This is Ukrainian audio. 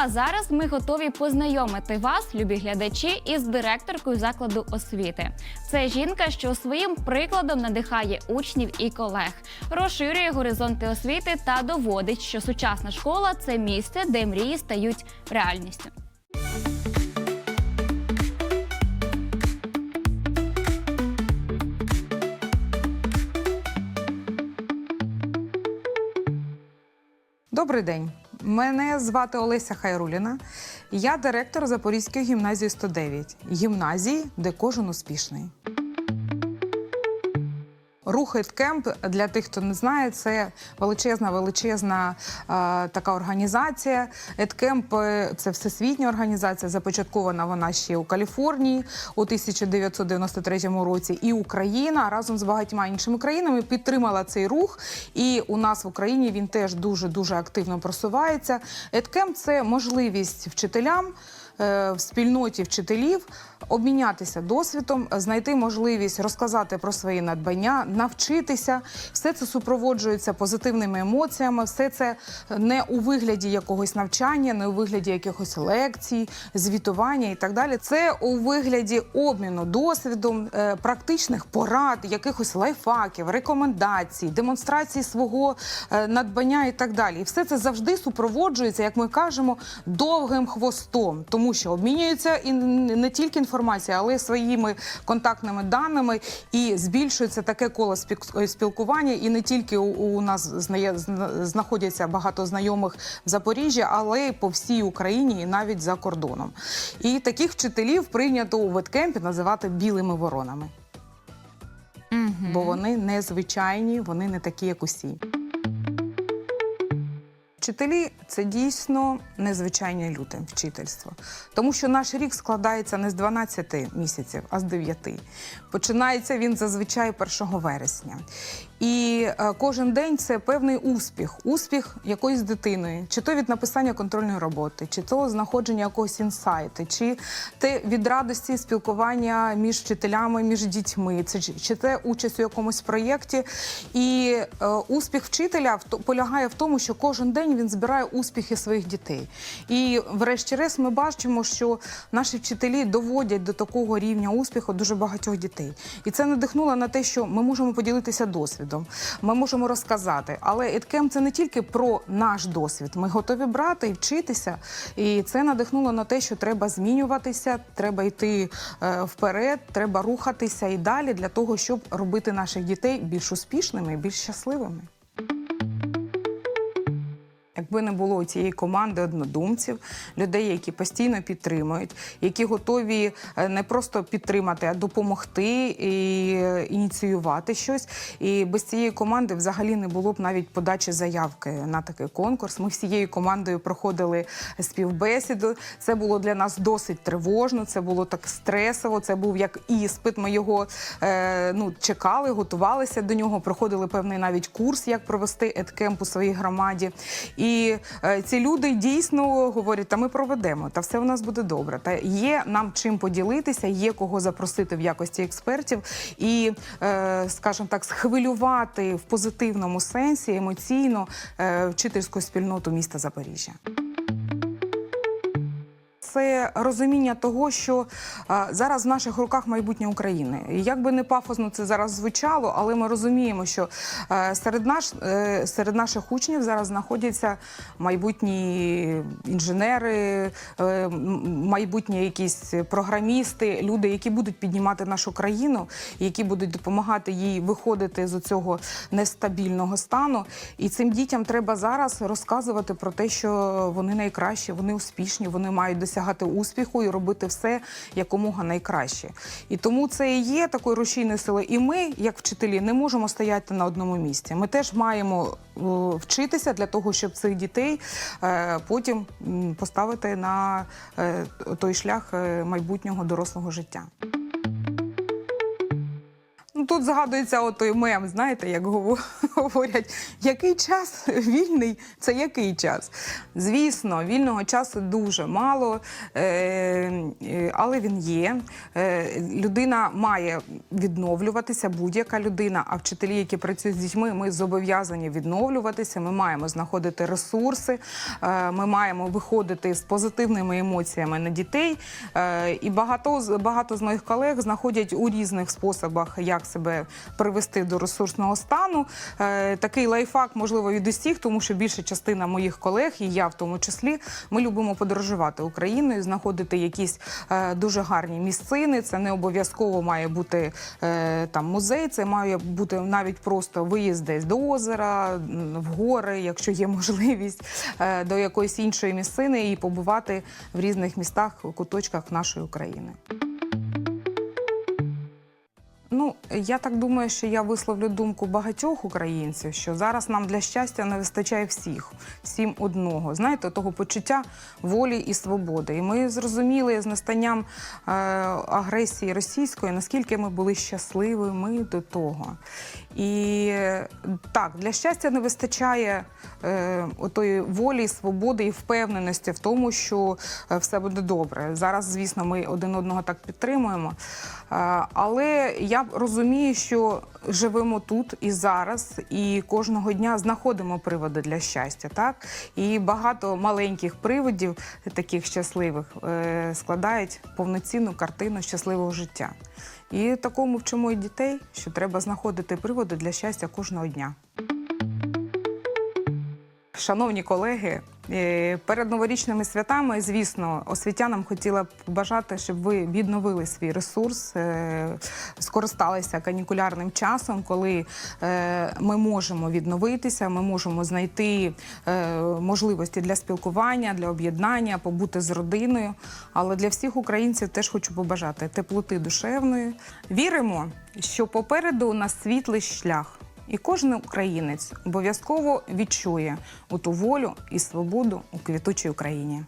а зараз ми готові познайомити вас, любі глядачі, із директоркою закладу освіти. Це жінка, що своїм прикладом надихає учнів і колег, розширює горизонти освіти та доводить, що сучасна школа це місце, де мрії стають реальністю. Добрий день. Мене звати Олеся Хайруліна. Я директор Запорізької гімназії 109. Гімназії, де кожен успішний. Рух «Едкемп», для тих, хто не знає, це величезна, величезна е, така організація. «Едкемп» – це всесвітня організація. Започаткована вона ще у Каліфорнії у 1993 році. І Україна разом з багатьма іншими країнами підтримала цей рух. І у нас в Україні він теж дуже дуже активно просувається. «Едкемп» – це можливість вчителям е, в спільноті вчителів обмінятися досвідом, знайти можливість розказати про свої надбання, навчитися. Все це супроводжується позитивними емоціями. Все це не у вигляді якогось навчання, не у вигляді якихось лекцій, звітування і так далі. Це у вигляді обміну досвідом, е, практичних порад, якихось лайфхаків, рекомендацій, демонстрації свого е, надбання і так далі. І все це завжди супроводжується, як ми кажемо, довгим хвостом, тому що обмінюється і не тільки інформація, але й своїми контактними даними, і збільшується таке коло спілкування. І не тільки у, нас знаходяться багато знайомих в Запоріжжі, але й по всій Україні, і навіть за кордоном. І таких вчителів прийнято у веткемпі називати білими воронами, бо вони незвичайні, вони не такі, як усі. Вчителі це дійсно незвичайне люте вчительство, тому що наш рік складається не з 12 місяців, а з 9. Починається він зазвичай 1 вересня. І е, кожен день це певний успіх, успіх якоїсь дитини, чи то від написання контрольної роботи, чи то знаходження якогось інсайту, чи те від радості спілкування між вчителями, між дітьми, це чи це участь у якомусь проєкті. І е, успіх вчителя полягає в тому, що кожен день він збирає успіхи своїх дітей. І, врешті-решт, ми бачимо, що наші вчителі доводять до такого рівня успіху дуже багатьох дітей. І це надихнуло на те, що ми можемо поділитися досвідом, ми можемо розказати. Але Едкем це не тільки про наш досвід. Ми готові брати і вчитися. І це надихнуло на те, що треба змінюватися, треба йти е, вперед, треба рухатися і далі для того, щоб робити наших дітей більш успішними більш щасливими. Якби не було цієї команди однодумців, людей, які постійно підтримують, які готові е, не просто підтримати, а допомогти і ініціювати щось. І без цієї команди взагалі не було б навіть подачі заявки на такий конкурс. Ми всією командою проходили співбесіду. Це було для нас досить тривожно, це було так стресово. Це був як іспит. Ми його е, ну, чекали, готувалися до нього, проходили певний навіть курс, як провести едкемп у своїй громаді. І е, ці люди дійсно говорять, та ми проведемо, та все у нас буде добре. Та є нам чим поділитися, є кого запросити в якості експертів і, е, скажімо так, схвилювати в позитивному сенсі емоційно е, вчительську спільноту міста Запоріжжя. Це розуміння того, що а, зараз в наших руках майбутнє України. Як би не пафосно це зараз звучало, але ми розуміємо, що е, серед, наш, е, серед наших учнів зараз знаходяться майбутні інженери, е, майбутні якісь програмісти, люди, які будуть піднімати нашу країну, які будуть допомагати їй виходити з цього нестабільного стану. І цим дітям треба зараз розказувати про те, що вони найкращі, вони успішні, вони мають досягати успіху і робити все якомога найкраще. І тому це і є такою рушійною силою. І ми, як вчителі, не можемо стояти на одному місці. Ми теж маємо е, вчитися для того, щоб цих дітей е, потім поставити на е, той шлях майбутнього дорослого життя. Тут згадується отой мем, знаєте, як говорять, який час вільний, це який час. Звісно, вільного часу дуже мало, е, е, але він є. Е, людина має відновлюватися, будь-яка людина, а вчителі, які працюють з дітьми, ми зобов'язані відновлюватися. Ми маємо знаходити ресурси, ми маємо виходити з позитивними емоціями на дітей. І багато багато з моїх колег знаходять у різних способах, як себе привести до ресурсного стану. Е, Такий лайфхак, можливо, від усіх, тому що більша частина моїх колег, і я в тому числі, ми любимо подорожувати Україною, знаходити якісь е, дуже гарні місцини. Це не обов'язково має бути е, там музей, це має бути навіть просто виїзд десь до озера, в гори, якщо є можливість, до якоїсь іншої місцини і побувати в різних містах, куточках нашої України. Ну, я так думаю, що я висловлю думку багатьох українців, що зараз нам для щастя не вистачає всіх, всім одного. Знаєте, того почуття волі і свободи. І ми зрозуміли з настанням е, агресії російської, наскільки ми були щасливими до того. І так, для щастя не вистачає е, отої волі, свободи і впевненості в тому, що е, все буде добре. Зараз, звісно, ми один одного так підтримуємо. Е, але я розумію, що живемо тут і зараз, і кожного дня знаходимо приводи для щастя. Так? І багато маленьких приводів, таких щасливих, е, складають повноцінну картину щасливого життя. І такому вчимо і дітей, що треба знаходити приводи для щастя кожного дня. Шановні колеги, е, перед новорічними святами, звісно, освітянам хотіла б побажати, щоб ви відновили свій ресурс, е, скористалися канікулярним часом, коли е, ми можемо відновитися, ми можемо знайти можливості для спілкування, для об'єднання, побути з родиною. Але для всіх українців теж хочу побажати теплоти душевної. Віримо, що попереду у нас світлий шлях. І кожен українець обов'язково відчує у ту волю і свободу у квітучій Україні.